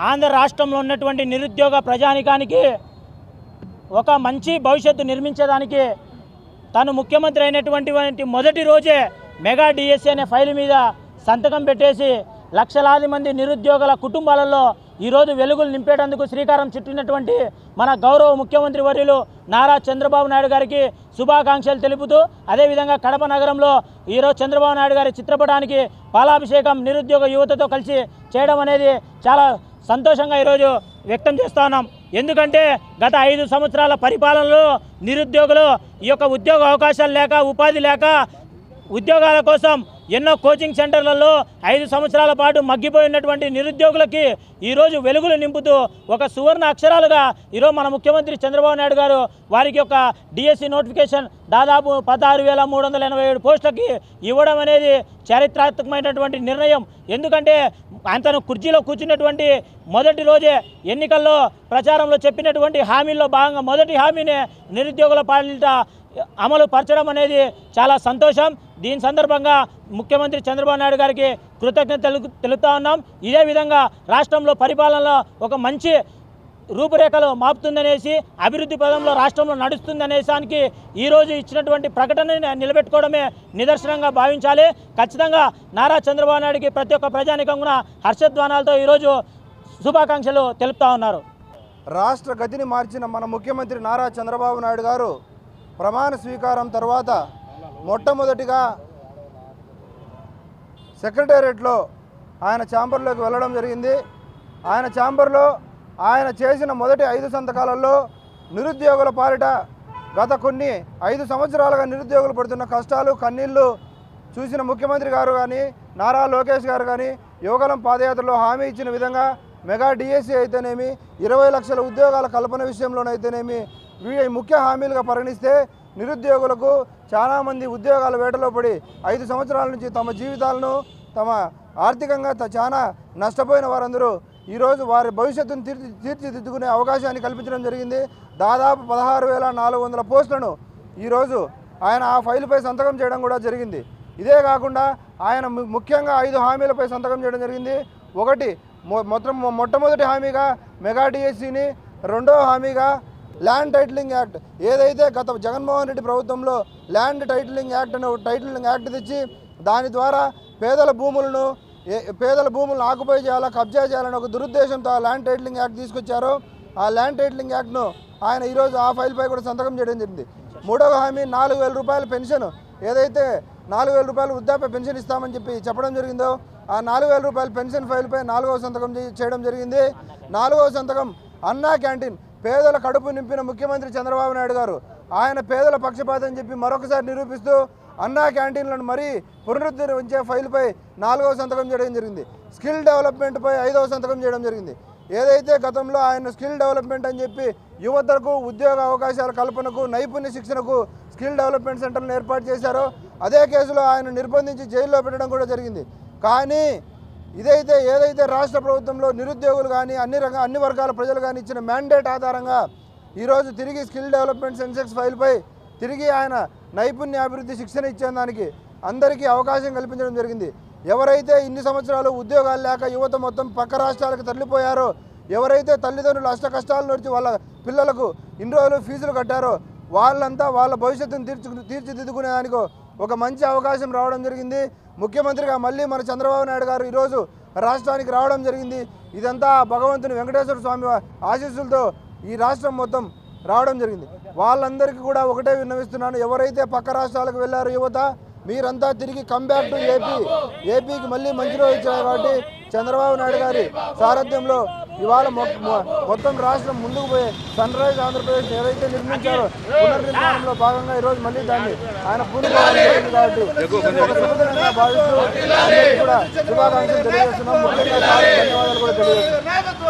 ఆంధ్ర రాష్ట్రంలో ఉన్నటువంటి నిరుద్యోగ ప్రజానికానికి ఒక మంచి భవిష్యత్తు నిర్మించడానికి తను ముఖ్యమంత్రి అయినటువంటి మొదటి రోజే మెగా డిఎస్సీ అనే ఫైల్ మీద సంతకం పెట్టేసి లక్షలాది మంది నిరుద్యోగుల కుటుంబాలలో ఈరోజు వెలుగులు నింపేటందుకు శ్రీకారం చుట్టినటువంటి మన గౌరవ ముఖ్యమంత్రి వర్యులు నారా చంద్రబాబు నాయుడు గారికి శుభాకాంక్షలు తెలుపుతూ అదేవిధంగా కడప నగరంలో ఈరోజు చంద్రబాబు నాయుడు గారి చిత్రపటానికి పాలాభిషేకం నిరుద్యోగ యువతతో కలిసి చేయడం అనేది చాలా సంతోషంగా ఈరోజు వ్యక్తం చేస్తున్నాం ఎందుకంటే గత ఐదు సంవత్సరాల పరిపాలనలో నిరుద్యోగులు ఈ యొక్క ఉద్యోగ అవకాశాలు లేక ఉపాధి లేక ఉద్యోగాల కోసం ఎన్నో కోచింగ్ సెంటర్లలో ఐదు సంవత్సరాల పాటు మగ్గిపోయినటువంటి నిరుద్యోగులకి ఈరోజు వెలుగులు నింపుతూ ఒక సువర్ణ అక్షరాలుగా ఈరోజు మన ముఖ్యమంత్రి చంద్రబాబు నాయుడు గారు వారికి ఒక డిఎస్సి నోటిఫికేషన్ దాదాపు పదహారు వేల మూడు వందల ఎనభై ఏడు పోస్టులకి ఇవ్వడం అనేది చారిత్రాత్మకమైనటువంటి నిర్ణయం. ఎందుకంటే అతను కుర్చీలో కూర్చున్నటువంటి మొదటి రోజే ఎన్నికల్లో ప్రచారంలో చెప్పినటువంటి హామీల్లో భాగంగా మొదటి హామీనే నిరుద్యోగుల పాలిట అమలు పరచడం అనేది చాలా సంతోషం. దీని సందర్భంగా ముఖ్యమంత్రి చంద్రబాబు నాయుడు గారికి కృతజ్ఞత తెలుగు తెలుపుతా ఉన్నాం. ఇదే విధంగా రాష్ట్రంలో పరిపాలనలో ఒక మంచి రూపురేఖలు మాపుతుందనేసి అభివృద్ధి పదంలో రాష్ట్రంలో నడుస్తుందనేసానికి ఈరోజు ఇచ్చినటువంటి ప్రకటన నిలబెట్టుకోవడమే నిదర్శనంగా భావించాలి. ఖచ్చితంగా నారా చంద్రబాబు నాయుడికి ప్రతి ఒక్క ప్రజానికం కూడా హర్షధ్వానాలతో ఈరోజు శుభాకాంక్షలు తెలుపుతా ఉన్నారు. రాష్ట్ర గతిని మార్చిన మన ముఖ్యమంత్రి నారా చంద్రబాబు నాయుడు గారు ప్రమాణ స్వీకారం తర్వాత మొట్టమొదటిగా సెక్రటేరియట్లో ఆయన ఛాంబర్లోకి వెళ్ళడం జరిగింది. ఆయన ఛాంబర్లో ఆయన చేసిన మొదటి ఐదు సంతకాలలో నిరుద్యోగుల పాలిట గత కొన్ని ఐదు సంవత్సరాలుగా నిరుద్యోగులు పడుతున్న కష్టాలు కన్నీళ్ళు చూసిన ముఖ్యమంత్రి గారు కానీ నారా లోకేష్ గారు కానీ యువగలం పాదయాత్రలో హామీ ఇచ్చిన విధంగా మెగా డిఎస్సి అయితేనేమి ఇరవై లక్షల ఉద్యోగాల కల్పన విషయంలోనైతేనేమి వీఐ ముఖ్య హామీలుగా పరిగణిస్తే నిరుద్యోగులకు చాలామంది ఉద్యోగాల వేటలో పడి ఐదు సంవత్సరాల నుంచి తమ జీవితాలను తమ ఆర్థికంగా త- చాలా నష్టపోయిన వారందరూ ఈరోజు వారి భవిష్యత్తును తీర్చి తీర్చిదిద్దుకునే అవకాశాన్ని కల్పించడం జరిగింది. దాదాపు పదహారు వేల నాలుగు వందల పోస్టులను ఈరోజు ఆయన ఆ ఫైలుపై సంతకం చేయడం కూడా జరిగింది. ఇదే కాకుండా ఆయన ముఖ్యంగా ఐదు హామీలపై సంతకం చేయడం జరిగింది. ఒకటి మొ- మొత్తం మొ- మొట్టమొదటి హామీగా మెగా డిఎస్సిని రెండో హామీగా ల్యాండ్ టైటిలింగ్ యాక్ట్. ఏదైతే గత జగన్మోహన్ రెడ్డి ప్రభుత్వంలో ల్యాండ్ టైటిలింగ్ యాక్ట్ అనే టైటిలింగ్ యాక్ట్ తెచ్చి దాని ద్వారా పేదల భూములను పేదల భూములను ఆకుపై చేయాలా కబ్జా చేయాలని ఒక దురుద్దేశంతో ఆ ల్యాండ్ టైటిలింగ్ యాక్ట్ తీసుకొచ్చారో ఆ ల్యాండ్ టైటిలింగ్ యాక్ట్ను ఆయన ఈరోజు ఆ ఫైల్పై కూడా సంతకం చేయడం జరిగింది. మూడవ హామీ నాలుగు వేల రూపాయల పెన్షన్. ఏదైతే నాలుగు వేల రూపాయలు వృద్ధాప్య పెన్షన్ ఇస్తామని చెప్పి చెప్పడం జరిగిందో ఆ నాలుగు వేల రూపాయల పెన్షన్ ఫైల్పై నాలుగవ సంతకం చేయడం జరిగింది. నాలుగవ సంతకం అన్నా క్యాంటీన్. పేదల కడుపు నింపిన ముఖ్యమంత్రి చంద్రబాబు నాయుడు గారు ఆయన పేదల పక్షపాతం చెప్పి మరొకసారి నిరూపిస్తూ అన్నా క్యాంటీన్లను మరీ పునరుద్ధరించే ఫైల్పై నాలుగవ సంతకం చేయడం జరిగింది. స్కిల్ డెవలప్మెంట్పై ఐదవ సంతకం చేయడం జరిగింది. ఏదైతే గతంలో ఆయన స్కిల్ డెవలప్మెంట్ అని చెప్పి యువతకు ఉద్యోగ అవకాశాల కల్పనకు నైపుణ్య శిక్షణకు స్కిల్ డెవలప్మెంట్ సెంటర్లను ఏర్పాటు చేశారో అదే కేసులో ఆయన నిర్బంధించి జైల్లో పెట్టడం కూడా జరిగింది. కానీ ఇదైతే ఏదైతే రాష్ట్ర ప్రభుత్వంలో నిరుద్యోగులు కానీ అన్ని రంగ అన్ని వర్గాల ప్రజలు కానీ ఇచ్చిన మ్యాండేట్ ఆధారంగా ఈరోజు తిరిగి స్కిల్ డెవలప్మెంట్ సెన్సెక్స్ ఫైల్పై తిరిగి ఆయన నైపుణ్య అభివృద్ధి శిక్షణ ఇచ్చేదానికి అందరికీ అవకాశం కల్పించడం జరిగింది. ఎవరైతే ఇన్ని సంవత్సరాలు ఉద్యోగాలు లేక యువత మొత్తం పక్క రాష్ట్రాలకు తరలిపోయారో ఎవరైతే తల్లిదండ్రులు అష్ట కష్టాలు నడిచి వాళ్ళ పిల్లలకు ఇన్ని రోజులు ఫీజులు కట్టారో వాళ్ళంతా వాళ్ళ భవిష్యత్తును తీర్చు తీర్చిదిద్దుకునేదానికో ఒక మంచి అవకాశం రావడం జరిగింది. ముఖ్యమంత్రిగా మళ్ళీ మన చంద్రబాబు నాయుడు గారు ఈరోజు రాష్ట్రానికి రావడం జరిగింది. ఇదంతా భగవంతుని వెంకటేశ్వర స్వామి ఆశీస్సులతో ఈ రాష్ట్రం మొత్తం రావడం జరిగింది. వాళ్ళందరికీ కూడా ఒకటే విన్నవిస్తున్నాను. ఎవరైతే పక్క రాష్ట్రాలకు వెళ్ళారో యువత మీరంతా తిరిగి కంబ్యాక్ టు ఏపీ ఏపీకి మళ్ళీ మంచి రోజు ఇచ్చారు కాబట్టి చంద్రబాబు నాయుడు గారి సారథ్యంలో ఇవాళ మొత్తం రాష్ట్రం ముందుకు పోయే సన్ రైజ్ ఆంధ్రప్రదేశ్ ఏదైతే నిర్మించారో పునర్నిర్మాణంలో భాగంగా ఈరోజు మళ్ళీ దాన్ని ఆయన పూనుకోవడం కాబట్టి భావిస్తూ కూడా శుభాకాంక్షలు తెలియజేస్తున్నాం. ముఖ్యంగా ధన్యవాదాలు కూడా తెలియజేస్తున్నాం.